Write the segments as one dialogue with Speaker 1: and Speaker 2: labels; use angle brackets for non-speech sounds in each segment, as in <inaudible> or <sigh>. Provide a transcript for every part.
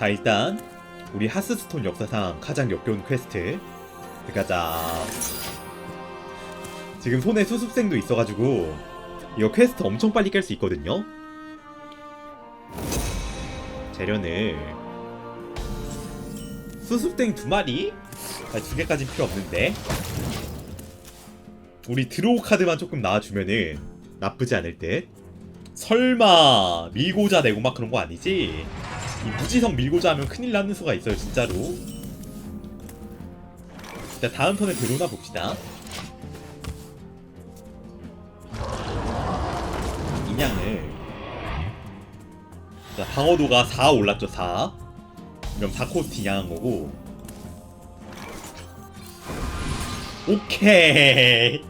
Speaker 1: 자 일단 우리 하스스톤 역사상 가장 역겨운 퀘스트 들어가자 지금 손에 수습생도 있어가지고 이거 퀘스트 엄청 빨리 깰 수 있거든요 재련을 수습생 두 마리? 아니 두 개까지 필요 없는데 우리 드로우 카드만 조금 나와주면은 나쁘지 않을 듯 설마 밀고자 내고 막 그런 거 아니지? 이 무지성 밀고자 하면 큰일 나는 수가 있어요 진짜로. 자 다음 턴에 들어오나 봅시다. 인양을. 자 방어도가 4 올랐죠 4 그럼 4코스트 인양한 거고. 오케이.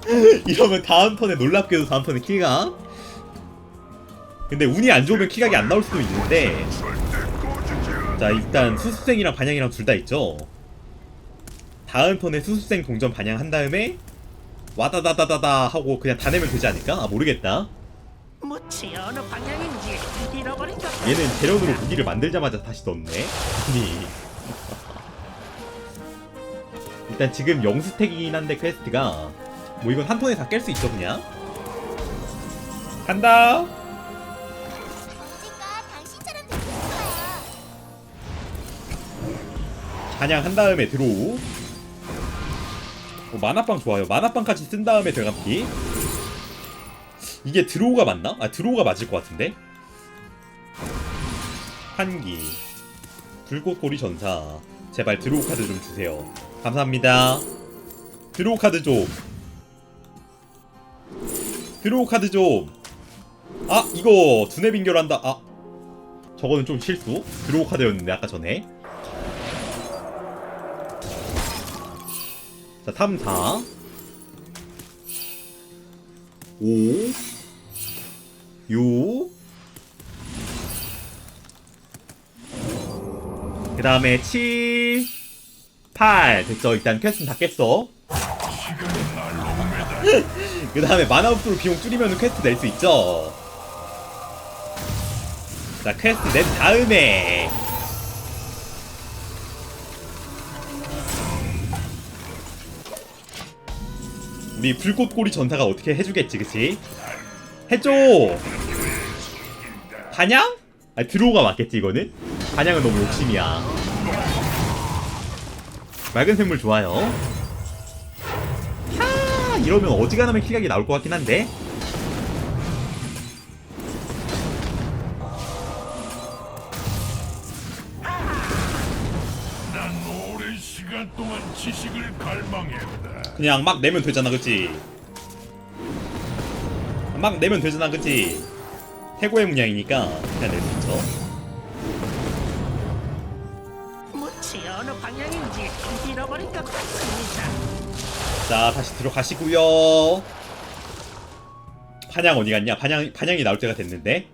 Speaker 1: <laughs> 이러면 다음 턴에 놀랍게도 다음 턴에 킬각 근데 운이 안 좋으면 킬각이 안 나올 수도 있는데. 자 일단 수습생이랑 반향이랑 둘 다 있죠? 다음 턴에 수습생 동전 반향 한 다음에 와다다다다다 하고 그냥 다 내면 되지 않을까? 아 모르겠다.
Speaker 2: 무치 어느 방향인지 잃어버린 것
Speaker 1: 얘는 재련으로 무기를 만들자마자 다시 넣네. 아니. 일단 지금 영스택이긴 한데 퀘스트가 뭐 이건 한 턴에 다 깰 수 있어 그냥? 간다 반향 한 다음에 들어오 어, 만화빵 좋아요. 만화빵까지 쓴 다음에 되감기. 이게 드로우가 맞나? 아 드로우가 맞을 것 같은데? 한기. 불꽃고리 전사. 제발 드로우 카드 좀 주세요. 감사합니다. 드로우 카드 좀. 드로우 카드 좀아 이거 두뇌 빙결한다. 아. 저거는 좀 실수. 드로우 카드였는데 아까 전에 자, 탐사. 5. 6. 그 다음에 7. 8. 됐어. 일단 퀘스트는 다 깼어. <laughs> 그 다음에 만화업수로 비용 줄이면 퀘스트 낼 수 있죠. 자, 퀘스트 낸 다음에. 우리 불꽃고리 전사가 어떻게 해주겠지, 그치? 해줘! 반향? 아, 드로우가 맞겠지, 이거는? 반향은 너무 욕심이야. 맑은 샘물 좋아요. 하! 이러면 어지간하면 킬각이 나올 것 같긴 한데? 그냥 막 내면 되잖아, 그치? 막 내면 되잖아, 그치? 태고의 문양이니까 그냥 낼 수 있죠. 자 다시 들어가시고요 반향 어디 갔냐 반향 반향이 나올 때가 됐는데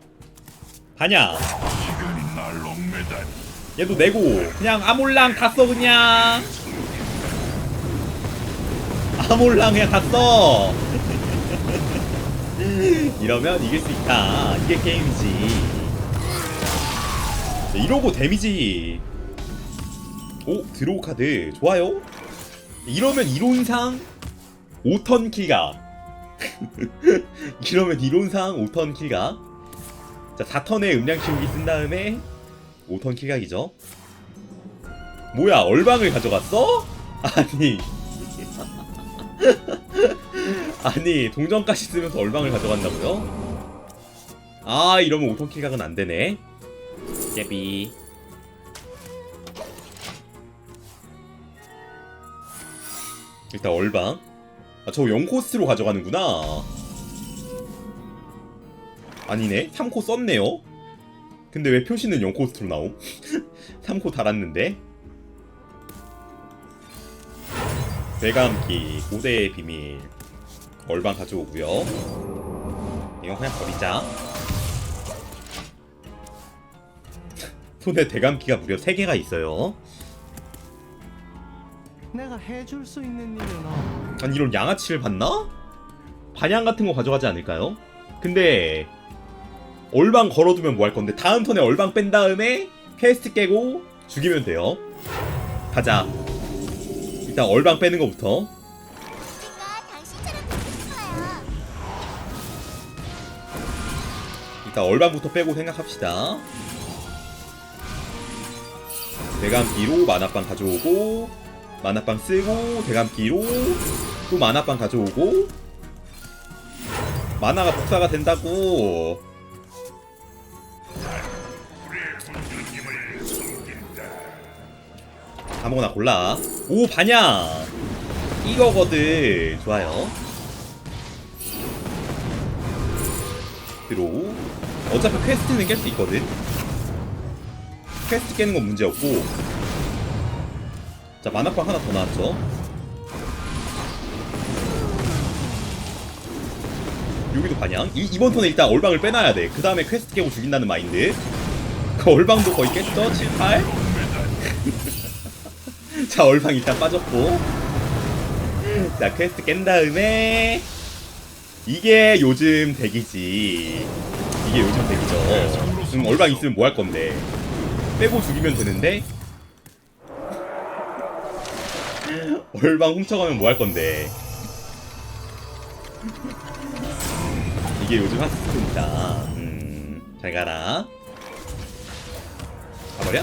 Speaker 3: 얽매다니.
Speaker 1: 얘도 내고 그냥 아몰랑 다 써 그냥 아몰랑 그냥 다써 이러면 이길 수 있다. 이게 게임이지. 자, 이러고 데미지. 오 드로우 카드. 좋아요. 이러면 이론상 5턴 킬각. <laughs> 이러면 이론상 5턴 킬각. 자 4턴에 음량 키우기 쓴 다음에 5턴 킬각이죠. 뭐야 얼방을 가져갔어? <laughs> 아니 <laughs> 아니 동전까지 쓰면서 얼방을 가져간다고요? 아 이러면 5턴 킬각은 안되네. 깨비. 일단 얼방. 아 저거 0코스트로 가져가는구나. 아니네. 3코 썼네요. 근데 왜 표시는 0코스트로 나옴? <laughs> 3코 달았는데 대감기 고대의 비밀 얼방 가져오고요 이건 그냥 버리자 손에 대감기가 무려 3개가 있어요
Speaker 4: 내가 해줄 수 있는 일은 없.
Speaker 1: 아니 이런 양아치를 봤나? 반향 같은 거 가져가지 않을까요? 근데 얼방 걸어두면 뭐 할 건데 다음 턴에 얼방 뺀 다음에 퀘스트 깨고 죽이면 돼요. 가자. 일단 얼방 빼는 거부터.
Speaker 5: 되고 싶어요.
Speaker 1: 일단 얼방부터 빼고 생각합시다. 대감기로 만화빵 가져오고 만화빵 쓰고 대감기로 또 만화빵 가져오고 만화가 복사가 된다고 아무거나 골라. 오 반야. 이거거든 좋아요. 드로우 어차피 퀘스트는 깰 수 있거든. 퀘스트 깨는 건 문제없고. 자 만화빵 하나 더 나왔죠? 여기도 반향 이, 이번 턴에 일단 얼방을 빼놔야 돼그 다음에 퀘스트 깨고 죽인다는 마인드. 그 얼방도 거의 깼죠? 7, 8 <laughs> 자 얼방 일단 빠졌고. 자 퀘스트 깬 다음에 이게 요즘 덱이지. 이게 요즘 덱이죠. 지금 얼방 있으면 뭐 할 건데? 빼고 죽이면 되는데? <laughs> 얼방 훔쳐가면 뭐 할 건데? 이게 요즘 핫스톤이다. 음 잘 가라. 가버려?